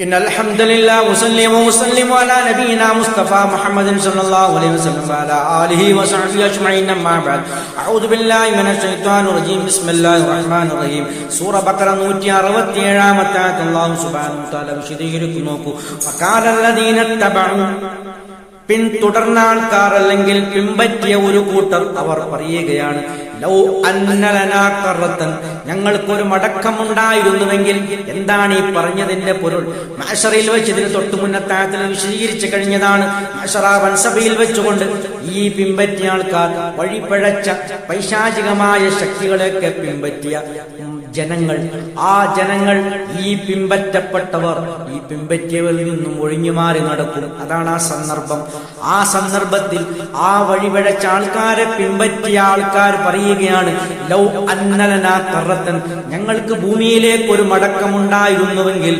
إن الحمد لله وسلم وسلم على نبينا مصطفى محمد صلى الله عليه وسلم وعلى آله وصحبه أجمعين أما بعد أعوذ بالله من الشيطان الرجيم بسم الله الرحمن الرحيم سورة بقرة نوتي أروتي رامتات الله سبحانه وتعالى بشديرك نوكو وقال الذين اتبعوا പിന്തുടർന്ന ആൾക്കാർ അല്ലെങ്കിൽ പിമ്പറ്റിയ ഒരു കൂട്ടർ അവർ പറയുകയാണ് ലൗ അന്നലനാ കറത്തൻ. ഞങ്ങൾക്കൊരു മടക്കമുണ്ടായിരുന്നുവെങ്കിൽ എന്താണ് ഈ പറഞ്ഞതിന്റെ പൊരുൾ? മാഷറയിൽ വെച്ച് ഇതിന് തൊട്ടു മുന്നത്തായത്തിൽ വിശദീകരിച്ചു കഴിഞ്ഞതാണ്. മാഷറ വൻസഭയിൽ വെച്ചുകൊണ്ട് ഈ പിമ്പറ്റിയ ആൾക്കാർ വഴിപഴച്ച പൈശാചികമായ ശക്തികളെയൊക്കെ പിമ്പറ്റിയ ജനങ്ങൾ ആ ജനങ്ങൾ ഈ പിമ്പറ്റപ്പെട്ടവർ ഈ പിമ്പറ്റിയവരിൽ നിന്നും ഒഴിഞ്ഞു മാറി നടക്കും. അതാണ് ആ സന്ദർഭം. ആ സന്ദർഭത്തിൽ ആ വഴി വഴിപഴച്ച ആൾക്കാരെ പിമ്പറ്റിയ ആൾക്കാർ പറയുകയാണ് ലൗ അന്നലനാ കറത്തൻ ഞങ്ങൾക്ക് ഭൂമിയിലേക്ക് ഒരു മടക്കമുണ്ടായിരുന്നുവെങ്കിൽ.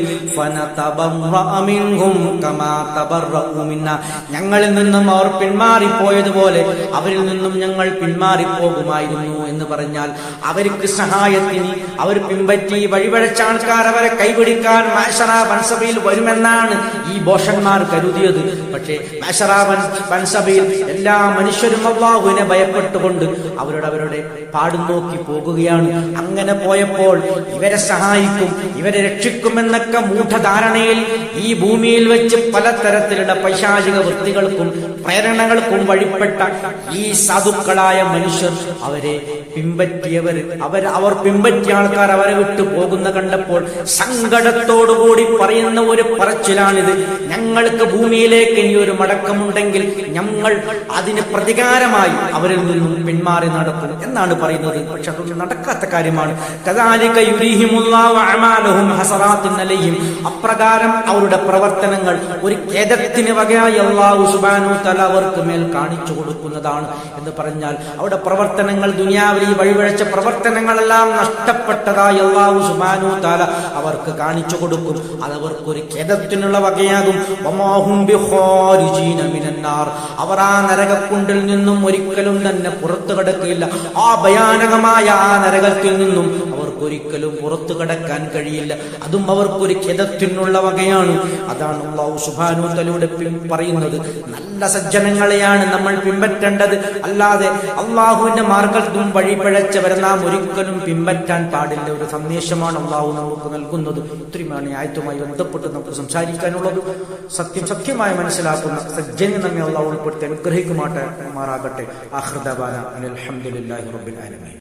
ഞങ്ങളിൽ നിന്നും അവർ പിന്മാറിപ്പോയതുപോലെ അവരിൽ നിന്നും ഞങ്ങൾ പിന്മാറിപ്പോകുമായിരുന്നു എന്ന് പറഞ്ഞാൽ അവർക്ക് സഹായത്തിന് അവർ പിൻപറ്റി വഴിപഴച്ച ആൾക്കാർ അവരെ കൈപിടിക്കാൻ മാഷറ വൻസഭയിൽ വരുമെന്നാണ് ഈ ബോഷന്മാർ കരുതിയത്. പക്ഷേ മാഷറ വൻ- വൻസഭയിൽ എല്ലാ മനുഷ്യരും അള്ളാഹുവിനെ ഭയപ്പെട്ടുകൊണ്ട് അവരുടെ പാടും നോക്കി പോകുകയാണ്. അങ്ങനെ പോയപ്പോൾ ഇവരെ സഹായിക്കും ഇവരെ രക്ഷിക്കുമെന്നൊക്കെ മൂഢധാരണയിൽ ഈ ഭൂമിയിൽ വെച്ച് പലതരത്തിലുള്ള പൈശാചിക വൃത്തികൾക്കും പ്രേരണകൾക്കും വഴിപ്പെട്ട ഈ സാധുക്കളായ മനുഷ്യർ അവരെ പിമ്പറ്റിയവർ അവർ അവർ പിൻപറ്റിയ ആൾക്കാർ അവരെ വിട്ടു പോകുന്ന കണ്ടപ്പോൾ സങ്കടത്തോടുകൂടി പറയുന്ന ഒരു പറച്ചിലാണിത്. ഞങ്ങൾക്ക് ഭൂമിയിലേക്ക് ഇനി ഒരു മടക്കമുണ്ടെങ്കിൽ ഞങ്ങൾ അതിന് പ്രതികാരമായി അവരിൽ നിന്നും പിന്മാറി നടക്കും എന്നാണ് പറയുന്നത്. പക്ഷെ അതൊന്നും നടക്കാത്ത കാര്യമാണ്. അപ്രകാരം അവരുടെ പ്രവർത്തനങ്ങൾ ഒരു ഖേദത്തിന് വകയായി അള്ളാഹു സുബാനു തല അവർക്ക് മേൽ കാണിച്ചു കൊടുക്കുന്നതാണ് എന്ന് പറഞ്ഞാൽ അവരുടെ പ്രവർത്തനങ്ങൾ ദുനിയാവിൽ ഈ വഴിവഴച്ച പ്രവർത്തനങ്ങളെല്ലാം നഷ്ടപ്പെട്ടതായി അള്ളാഹു സുബാനു താല അവർക്ക് കാണിച്ചു കൊടുക്കും. അത് ഒരു ഖേദത്തിനുള്ള വകയാകും. അവർ ആ നരകക്കുണ്ടിൽ നിന്നും ഒരിക്കലും തന്നെ പുറത്തു കിടക്കില്ല ആ ഭയാനകമായ ആ നരകത്തിൽ നിന്നും അവർക്ക് ഒരിക്കലും പുറത്തു കടക്കാൻ കഴിയില്ല. അതും അവർക്കൊരു ഖേദത്തിനുള്ള വകയാണ്. അതാണ് അള്ളാഹു സുബാനു തലയുടെ പറയുന്നത്. നല്ല സജ്ജനങ്ങളെയാണ് നമ്മൾ പിൻപറ്റേണ്ടത്. അല്ലാതെ അള്ളാഹുവിന്റെ മാർഗത്തും വഴിപഴച്ചവരെ നാം ഒരിക്കലും പിൻപറ്റാൻ പാടില്ല. ഒരു സന്ദേശമാണ് അള്ളാഹു നമുക്ക് നൽകുന്നത്. ഈ ആയത്തുമായി ബന്ധപ്പെട്ട് നമുക്ക് സംസാരിക്കാനുള്ളത്. സത്യം സത്യമായി മനസ്സിലാക്കുന്ന സജ്ജനെ നമ്മെ അള്ളാഹു ഉൾപ്പെടുത്തി അനുഗ്രഹിക്കുമാട്ടെ മാറാകട്ടെ അഹൃദബാന അലഹമുല്ലാഹി റബ്ബിൽ ആലമീൻ.